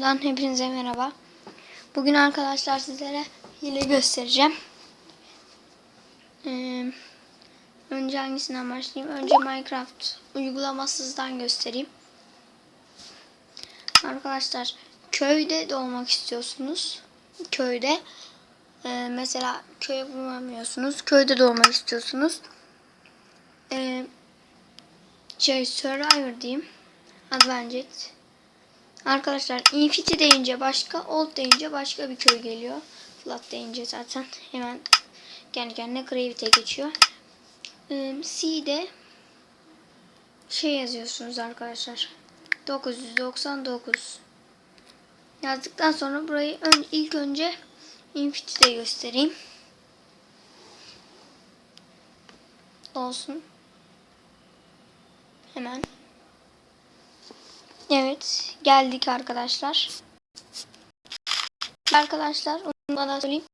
videodan hepinize merhaba. Bugün arkadaşlar sizlere hile göstereceğim. Ee, önce hangisinden başlayayım? Önce Minecraft uygulamasızdan göstereyim. Arkadaşlar köyde doğmak istiyorsunuz. Köyde e, mesela köy bulamıyorsunuz. Köyde doğmak istiyorsunuz. Ee, şey Survivor diyeyim. Adventure. Arkadaşlar Infinity deyince başka, Old deyince başka bir köy geliyor. Flat deyince zaten hemen kendi kendine Gravity'e geçiyor. C'de şey yazıyorsunuz arkadaşlar. 999 yazdıktan sonra burayı ilk önce Infinity'de göstereyim. Olsun. Hemen. Evet. Geldik arkadaşlar. Arkadaşlar onu bana söyleyeyim.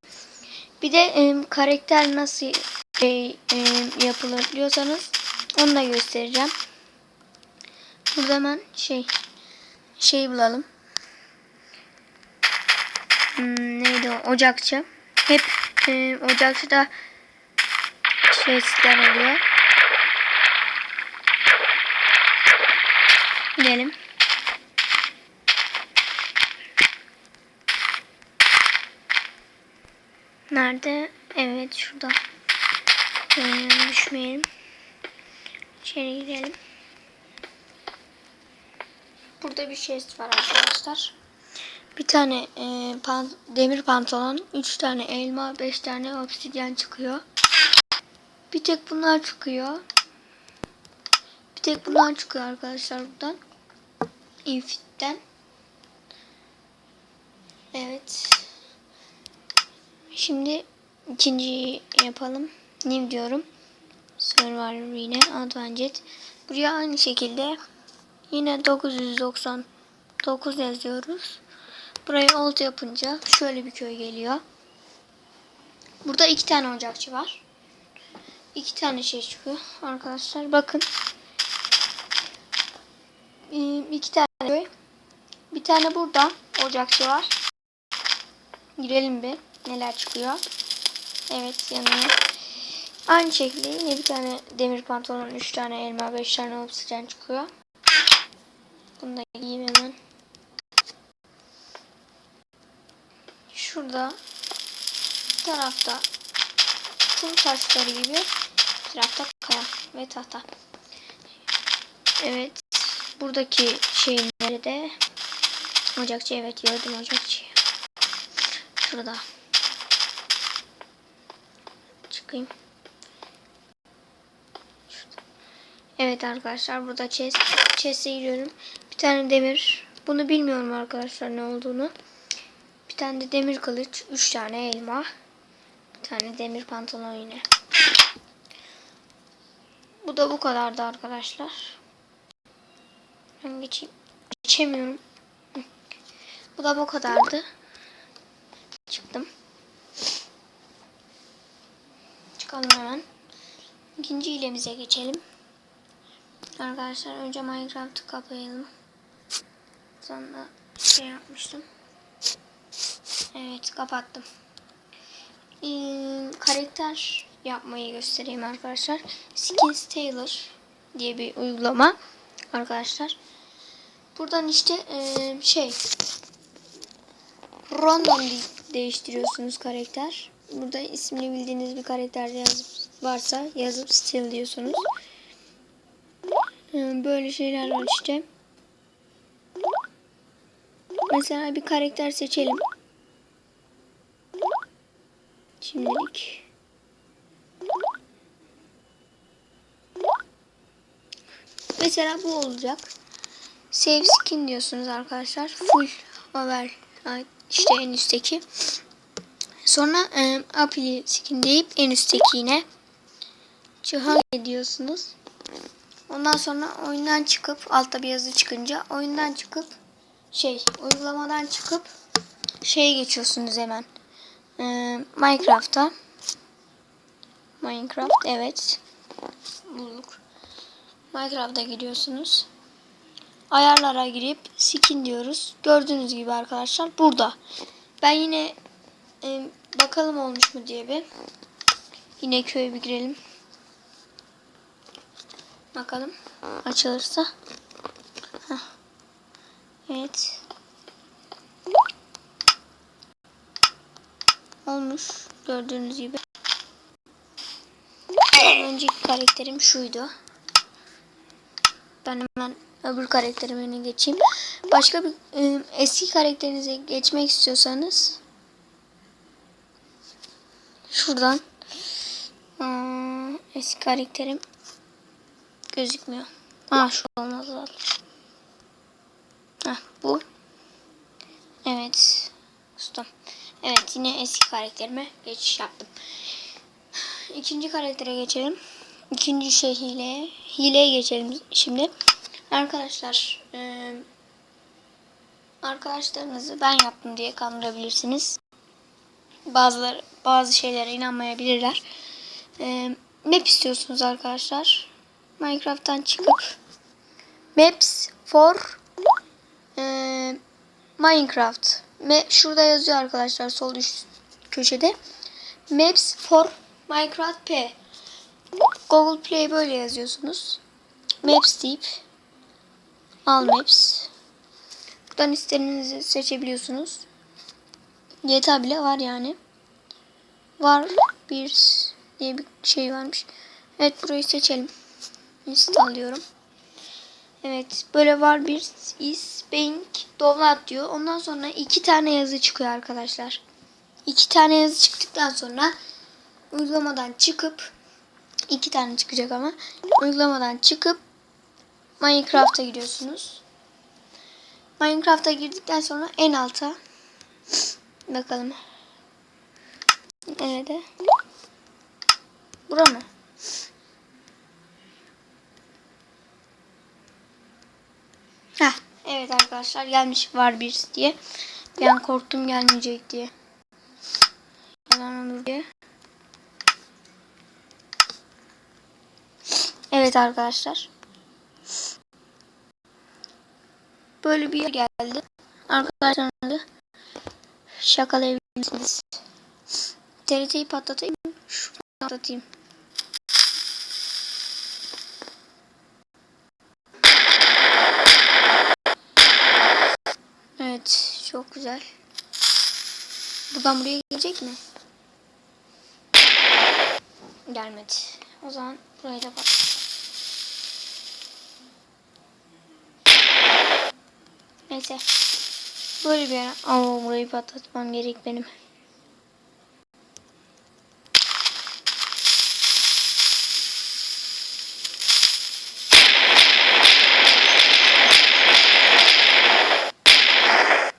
Bir de e, karakter nasıl e, e, yapılır diyorsanız onu da göstereceğim. Burada hemen şey şey bulalım. Hmm, neydi o? Ocakçı. Hep e, ocakçıda şeyler oluyor. Gidelim. Nerede? Evet şurada. Ee, düşmeyelim. İçeri girelim. Burada bir chest var arkadaşlar. Bir tane e, pan demir pantolon, 3 tane elma, 5 tane obsidyen çıkıyor. Bir tek bunlar çıkıyor. Bir tek bunlar çıkıyor arkadaşlar buradan. Infit'ten. Evet. Şimdi ikinciyi yapalım. New diyorum. Survivor yine Advanced. Buraya aynı şekilde yine 999 yazıyoruz. Burayı old yapınca şöyle bir köy geliyor. Burada iki tane ocakçı var. İki tane şey çıkıyor arkadaşlar. Bakın. Ee, iki tane köy. Bir tane burada ocakçı var. Girelim bir. Neler çıkıyor. Evet yanına. Aynı şekilde yine bir tane demir pantolon, üç tane elma, beş tane obsidyen çıkıyor. Bunu da giyeyim hemen. Şurada bir tarafta kum taşları gibi bir tarafta kaya ve tahta. Evet. Buradaki şeyin nerede? Ocakçı evet gördüm ocakçı. Şurada. Çıkayım. Evet arkadaşlar burada chest. Chest'e. Bir tane demir. Bunu bilmiyorum arkadaşlar ne olduğunu. Bir tane de demir kılıç. Üç tane elma. Bir tane demir pantolon yine. Bu da bu kadardı arkadaşlar. Ben geçeyim. Geçemiyorum. Bu da bu kadardı. Çıkalım hemen. İkinci ilemize geçelim. Arkadaşlar önce Minecraft'ı kapayalım. Sonra şey yapmıştım. Evet kapattım. Ee, karakter yapmayı göstereyim arkadaşlar. Skins Tailor diye bir uygulama arkadaşlar. Buradan işte e, şey random değiştiriyorsunuz karakter. Burada ismini bildiğiniz bir karakter yazıp varsa yazıp stil diyorsunuz. Ee, böyle şeyler var işte. Mesela bir karakter seçelim. Şimdilik. Mesela bu olacak. Save skin diyorsunuz arkadaşlar. Full over. işte en üstteki. Sonra e, Apili skin deyip en üstteki yine. Çıha ediyorsunuz. Ondan sonra oyundan çıkıp altta bir yazı çıkınca oyundan çıkıp şey uygulamadan çıkıp şeye geçiyorsunuz hemen. Ee, Minecraft'a. Minecraft evet. Bulduk. Minecraft'a gidiyorsunuz. ayarlara girip skin diyoruz. Gördüğünüz gibi arkadaşlar burada. Ben yine e, bakalım olmuş mu diye bir. Yine köye bir girelim. Bakalım açılırsa. Heh. Evet. Olmuş gördüğünüz gibi. Önceki karakterim şuydu. Ben hemen öbür karakterime geçeyim. Başka bir e, eski karakterinize geçmek istiyorsanız şuradan Aa, eski karakterim gözükmüyor. Ha şu olmaz lazım. Heh, bu. Evet. Ustam. Evet yine eski karakterime geçiş yaptım. İkinci karaktere geçelim. İkinci şey hile. Hileye geçelim şimdi. Arkadaşlar e, arkadaşlarınızı ben yaptım diye kandırabilirsiniz. Bazıları bazı şeylere inanmayabilirler. E, map istiyorsunuz arkadaşlar. Minecraft'tan çıkıp Maps for e, Minecraft. Me, şurada yazıyor arkadaşlar sol üst köşede. Maps for Minecraft P. Google Play böyle yazıyorsunuz. Maps deyip Al Maps. Buradan istediğinizi seçebiliyorsunuz. GTA bile var yani. Var bir diye bir şey varmış. Evet burayı seçelim. Install diyorum. Evet böyle var bir is bank download diyor. Ondan sonra iki tane yazı çıkıyor arkadaşlar. İki tane yazı çıktıktan sonra uygulamadan çıkıp iki tane çıkacak ama uygulamadan çıkıp Minecraft'a giriyorsunuz. Minecraft'a girdikten sonra en alta bakalım. Nerede? Bura mı? Heh, evet arkadaşlar gelmiş var bir diye. Ben korktum gelmeyecek diye. Yalan olur diye. Evet arkadaşlar. Böyle bir yer geldi. Arkadaşlarınızı şakalayabilirsiniz. TRT'yi patlatayım. Şuradan patlatayım. Evet. Çok güzel. Buradan buraya gelecek mi? Gelmedi. O zaman burayı da patlat. Neyse. Böyle bir yer. Ama burayı patlatmam gerek benim.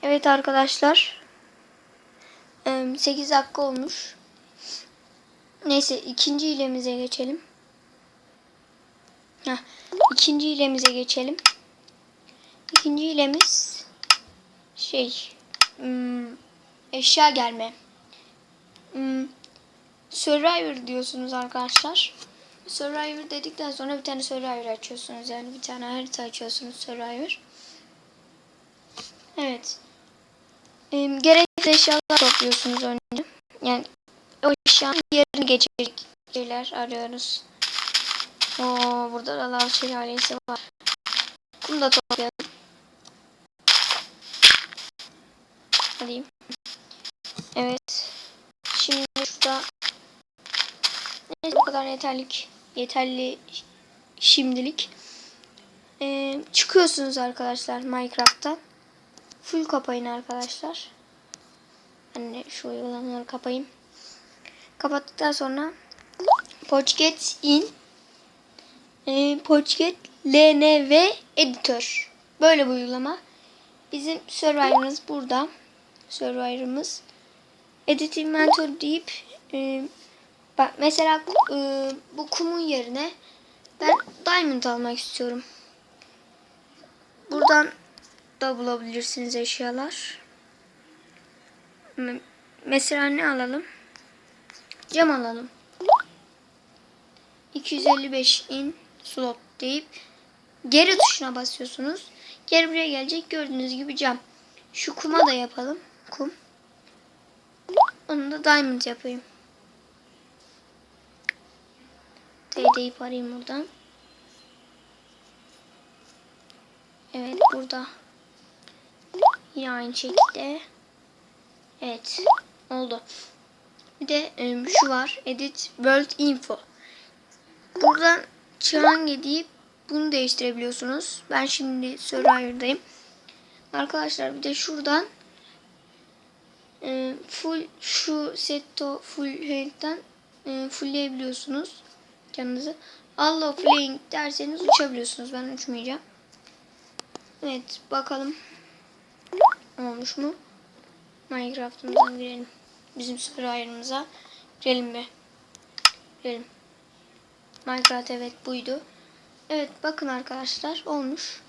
Evet arkadaşlar. 8 dakika olmuş. Neyse ikinci ilemize geçelim. Heh, ikinci ilemize geçelim. İkinci ilemiz şey hmm, eşya gelme. Hmm, Survivor diyorsunuz arkadaşlar. Survivor dedikten sonra bir tane Survivor açıyorsunuz. Yani bir tane harita açıyorsunuz Survivor. Evet. Ee, gerekli eşyalar topluyorsunuz önce. Yani o eşyanın yerini geçecek şeyler arıyoruz. Oo, burada da lav şelalesi var. Bunu da toplayalım. Alayım. Evet. Şimdi şurada Neyse bu kadar yeterlik. Yeterli şimdilik. Ee, çıkıyorsunuz arkadaşlar Minecraft'tan. Full kapayın arkadaşlar. Hani şu uygulamaları kapayayım. Kapattıktan sonra Pocket in e, Pocket LNV Editor. Böyle bir uygulama. Bizim serverımız burada. Serverımız. Edit Inventory deyip e, bak mesela e, bu kumun yerine ben diamond almak istiyorum. Buradan da bulabilirsiniz eşyalar. Mesela ne alalım? Cam alalım. 255 in slot deyip geri tuşuna basıyorsunuz. Geri buraya gelecek. Gördüğünüz gibi cam. Şu kuma da yapalım. Kum. Onu da diamond yapayım. TD'yi arayayım buradan. Evet burada. Yine aynı şekilde. Evet. Oldu. Bir de şu var. Edit World Info. Buradan Çihange deyip bunu değiştirebiliyorsunuz. Ben şimdi Survivor'dayım. Arkadaşlar bir de şuradan e, full şu setto full health'ten e, fullleyebiliyorsunuz kendinizi. Allah flying derseniz uçabiliyorsunuz. Ben uçmayacağım. Evet bakalım olmuş mu? Minecraft'ımızdan girelim. Bizim Survivor'ımıza girelim bir. Girelim. Minecraft evet buydu. Evet bakın arkadaşlar olmuş.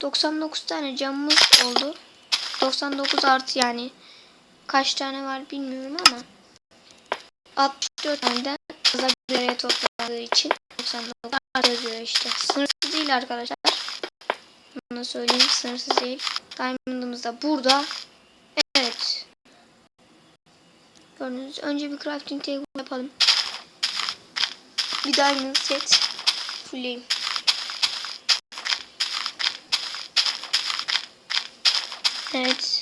99 tane camımız oldu. 99 artı yani kaç tane var bilmiyorum ama 64 taneden fazla bir araya topladığı için 99 artı yazıyor işte. Sınırsız değil arkadaşlar. Bunu söyleyeyim sınırsız değil. Diamond'ımız da burada. Evet. Gördüğünüz önce bir crafting table yapalım. Bir diamond set fulleyim. Evet.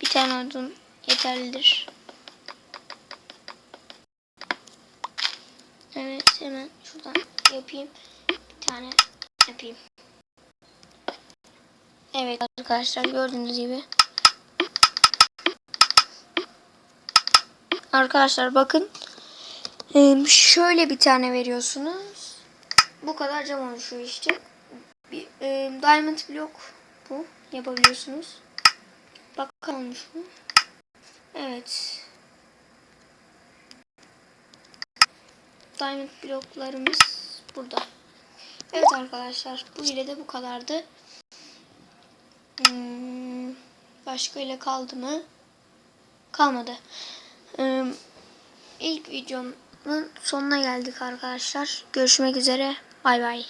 Bir tane odun yeterlidir. Evet hemen şuradan yapayım. Bir tane yapayım. Evet arkadaşlar gördüğünüz gibi. Arkadaşlar bakın. Şöyle bir tane veriyorsunuz. Bu kadar cam oluşuyor işte. Bir, e, diamond block bu. Yapabiliyorsunuz. Bakalım mu? Evet. Diamond bloklarımız burada. Evet arkadaşlar bu ile de bu kadardı. Hmm, başka ile kaldı mı? Kalmadı. Ee, ilk videomun sonuna geldik arkadaşlar. Görüşmek üzere. Bay bay.